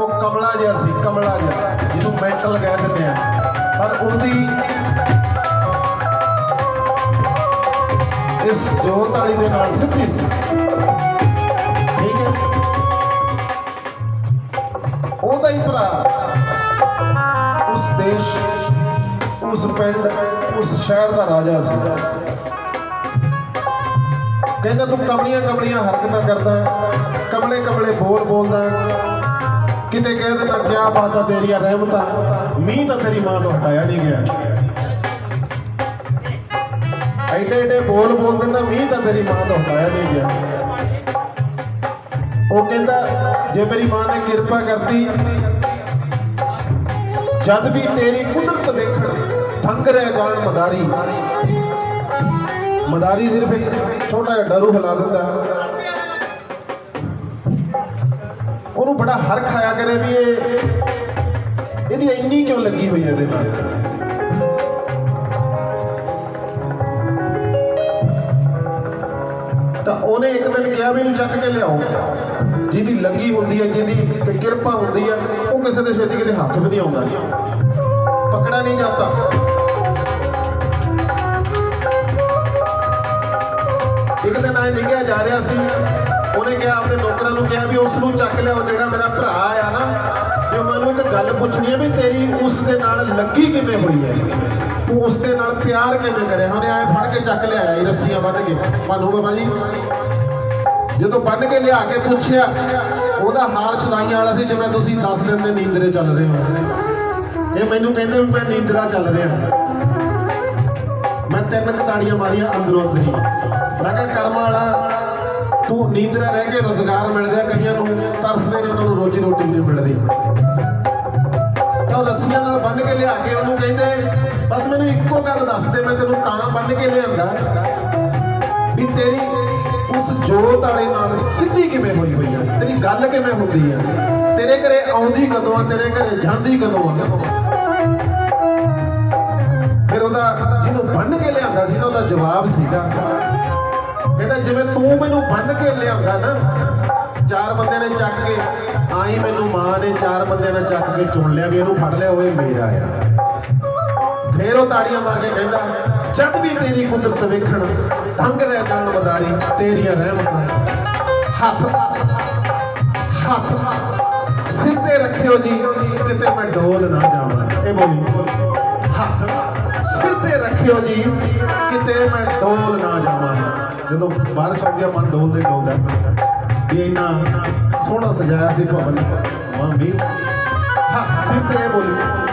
ਉਹ ਕਮਲਾ ਜਿਹਾ ਸੀ, ਕਮਲਾ ਜਿਹਾ, ਜਿਹਨੂੰ ਮੈਂਟਲ ਕਹਿ ਦਿੰਦੇ ਆ। ਪਰ ਉਹਦੀ ਇਸ ਜੋਤ ਵਾਲੀ ਦੇ ਨਾਲ ਸਿੱਧੀ ਸੀ। ਠੀਕ ਹੈ? ਉਹਦਾ ਹੀ ਭਰਾ। ਉਸ ਦੇਸ਼, ਉਸ ਪਿੰਡ, ਉਸ ਸ਼ਹਿਰ ਦਾ ਰਾਜਾ ਸੀ। ਕਹਿੰਦਾ, ਤੂੰ ਕਮਲੀਆਂ ਕਮਲੀਆਂ ਹਰਕਤਾਂ ਕਰਦਾ ਕਮਲੇ ਕਮਲੇ ਬੋਲ ਬੋਲਦਾ ਕਿਤੇ ਕਹਿ ਦਿੰਦਾ ਕਿਆ ਬਾਤ ਤੇਰੀਆਂ ਰਹਿਮਤਾਂ ਮੀਂਹ ਤਾਂ ਤੇਰੀ ਮਾਂ ਤੋਂ ਹਟਾਇਆ ਨਹੀਂ ਗਿਆ। ਐਡੇ ਐਡੇ ਬੋਲ ਬੋਲ ਦਿੰਦਾ, ਮੀਂਹ ਤਾਂ ਤੇਰੀ ਮਾਂ ਤੋਂ ਹਟਾਇਆ ਨਹੀਂ ਗਿਆ। ਉਹ ਕਹਿੰਦਾ, ਜੇ ਮੇਰੀ ਮਾਂ ਨੇ ਕਿਰਪਾ ਕਰਤੀ, ਜਦ ਵੀ ਤੇਰੀ ਕੁਦਰਤ ਵੇਖਣ ਭੰਗ ਰਹਿ ਜਾਣ ਮਦਾਰੀ। ਮਦਾਰੀ ਸਿਰਫ ਇੱਕ ਛੋਟਾ ਜਿਹਾ ਡਰੂ ਹਿਲਾ ਦਿੰਦਾ। ਉਹਨੂੰ ਬੜਾ ਹਰਖ ਆਇਆ ਕਰੇ ਵੀ ਇਹ ਇਹਦੀ ਇੰਨੀ ਕਿਉਂ ਲੱਗੀ ਹੋਈ ਹੈ ਇਹਦੇ ਨਾਲ? ਤਾਂ ਉਹਨੇ ਇੱਕ ਦਿਨ ਕਿਹਾ ਵੀ ਇਹਨੂੰ ਚੱਕ ਕੇ ਲਿਆਓ। ਜਿਹਦੀ ਲੱਗੀ ਹੁੰਦੀ ਹੈ, ਜਿਹਦੀ ਤੇ ਕਿਰਪਾ ਹੁੰਦੀ ਹੈ, ਉਹ ਕਿਸੇ ਦੇ ਛੇਤੀ ਕਿਤੇ ਹੱਥ ਵੀ ਨਹੀਂ ਆਉਂਦਾ ਪਕੜਾ ਨਹੀਂ ਜਾਂਦਾ। ਉਹਨੇ ਕਿਹਾ, ਆਪਣੇ ਨੌਕਰਾਂ ਨੂੰ ਕਿਹਾ ਵੀ ਉਸ ਨੂੰ ਚੱਕ ਲਿਆਓ, ਜਿਹੜਾ ਮੇਰਾ ਭਰਾ ਆ ਨਾ, ਵੀ ਮੈਨੂੰ ਇੱਕ ਗੱਲ ਪੁੱਛਣੀ ਹੈ ਵੀ ਤੇਰੀ ਉਸ ਦੇ ਨਾਲ ਲੱਗੀ ਕਿਵੇਂ ਹੋਈ ਹੈ? ਤੂੰ ਉਸ ਦੇ ਨਾਲ ਪਿਆਰ ਕਿਵੇਂ ਕਰਿਆ? ਉਹਨੇ ਆਏ ਫੜ ਕੇ ਚੱਕ ਲਿਆਇਆ ਇਹ ਰੱਸੀਆਂ ਬੰਨ੍ਹ ਕੇ। ਭਾਨੂ ਬਾਬਾ ਜੀ। ਜਦੋਂ ਬੰਨ ਕੇ ਲਿਆ ਕੇ ਪੁੱਛਿਆ, ਉਹਦਾ ਹਾਰ ਛਦਾਈਆਂ ਵਾਲਾ ਸੀ, ਜਿਵੇਂ ਤੁਸੀਂ 10 ਦਿਨ ਦੇ ਨੀਂਦਰੇ ਚੱਲ ਰਹੇ ਹੋ। ਇਹ ਮੈਨੂੰ ਕਹਿੰਦੇ ਵੀ ਮੈਂ ਨੀਂਦਰਾ ਚੱਲ ਰਿਹਾ। ਮੈਂ ਤਿੰਨ ਕਤਾੜੀਆਂ ਮਾਰੀਆਂ ਅੰਦਰੋਂ ਅੰਦਰੀ। ਮੈਂ ਕਿਹਾ, ਕਰਮ ਵਾਲਾ ਤੂੰ ਨੀਂਦਰਾ ਰਹਿ ਕੇ ਰੋਜ਼ਗਾਰ ਮਿਲਦਾ ਕਈਆਂ ਨੂੰ ਤਰਸਦੇ ਨੇ ਉਹਨਾਂ ਨੂੰ ਰੋਜੀ ਰੋਟੀ ਨਹੀਂ ਮਿਲਦੀ। ਤਾਂ ਉਹ ਰੱਸੀਆਂ ਨਾਲ ਬੰਨ ਕੇ ਲਿਆ ਕੇ ਉਹਨੂੰ ਕਹਿੰਦੇ, ਬਸ ਮੈਨੂੰ ਇੱਕੋ ਗੱਲ ਦੱਸ ਦੇ, ਮੈਂ ਤੈਨੂੰ ਤਾਂ ਬੰਨ ਕੇ ਲਿਆਂਦਾ ਵੀ ਤੇਰੀ ਉਸ ਜੋਤ ਵਾਲੇ ਨਾਲ ਸਿੱਧੀ ਕਿਵੇਂ ਹੋਈ ਹੋਈ ਆ? ਤੇਰੀ ਗੱਲ ਕਿਵੇਂ ਹੁੰਦੀ ਹੈ ਤੇਰੇ ਘਰੇ ਆਉਂਦੀ ਕਦੋਂ ਆ? ਤੇਰੇ ਘਰੇ ਜਾਂਦੀ ਕਦੋਂ ਆ? ਫਿਰ ਉਹਦਾ ਜਿਹਨੂੰ ਬੰਨ ਕੇ ਲਿਆਂਦਾ ਸੀ ਨਾ, ਉਹਦਾ ਜਵਾਬ ਸੀਗਾ ਕਹਿੰਦਾ ਜਿਵੇਂ ਤੂੰ ਮੈਨੂੰ ਬੰਨ ਕੇ ਲਿਆਂਦਾ ਨਾ, ਚਾਰ ਬੰਦਿਆਂ ਨੇ ਚੱਕ ਕੇ ਆਈ ਮੈਨੂੰ ਮਾਂ ਨੇ ਚਾਰ ਬੰਦਿਆਂ ਨੇ ਚੱਕ ਕੇ ਚੁਣ ਲਿਆ ਵੀ ਇਹਨੂੰ ਫੜ ਲਿਆ, ਉਹ ਮੇਰਾ ਆ। ਫੇਰ ਉਹ ਤਾੜੀਆਂ ਮਾਰ ਕੇ ਕਹਿੰਦਾ, ਜਦ ਵੀ ਤੇਰੀ ਕੁਦਰਤ ਵੇਖਣ, ਤੰਗ ਰਹਿ ਜਾਣ ਮਦਾਰੀ ਤੇਰੀਆਂ ਰਹਿਮਤਾਂ। ਹੱਥ ਹੱਥ ਸਿਰ ਰੱਖਿਓ ਜੀ, ਕਿਤੇ ਮੈਂ ਡੋਲ ਨਾ ਜਾਵਾਂ। ਇਹ ਬੋਲੀ, ਹੱਥ ਸਿਰ ਤੇ ਰੱਖਿਓ ਜੀ, ਕਿਤੇ ਮੈਂ ਡੋਲ ਨਾ ਜਾਵਾਂ। ਜਦੋਂ ਬਾਰਿਸ਼ ਆਉਂਦੀ ਆ ਮਨ ਡੋਲਦੇ ਡੋਲਦਾ ਵੀ ਇੰਨਾ ਸੋਹਣਾ ਸਜਾਇਆ ਸੀ ਭਵਨ। ਮਾਂ ਵੀ, ਹੱਥ ਸਿਰ ਤੇ ਬੋਲੀ।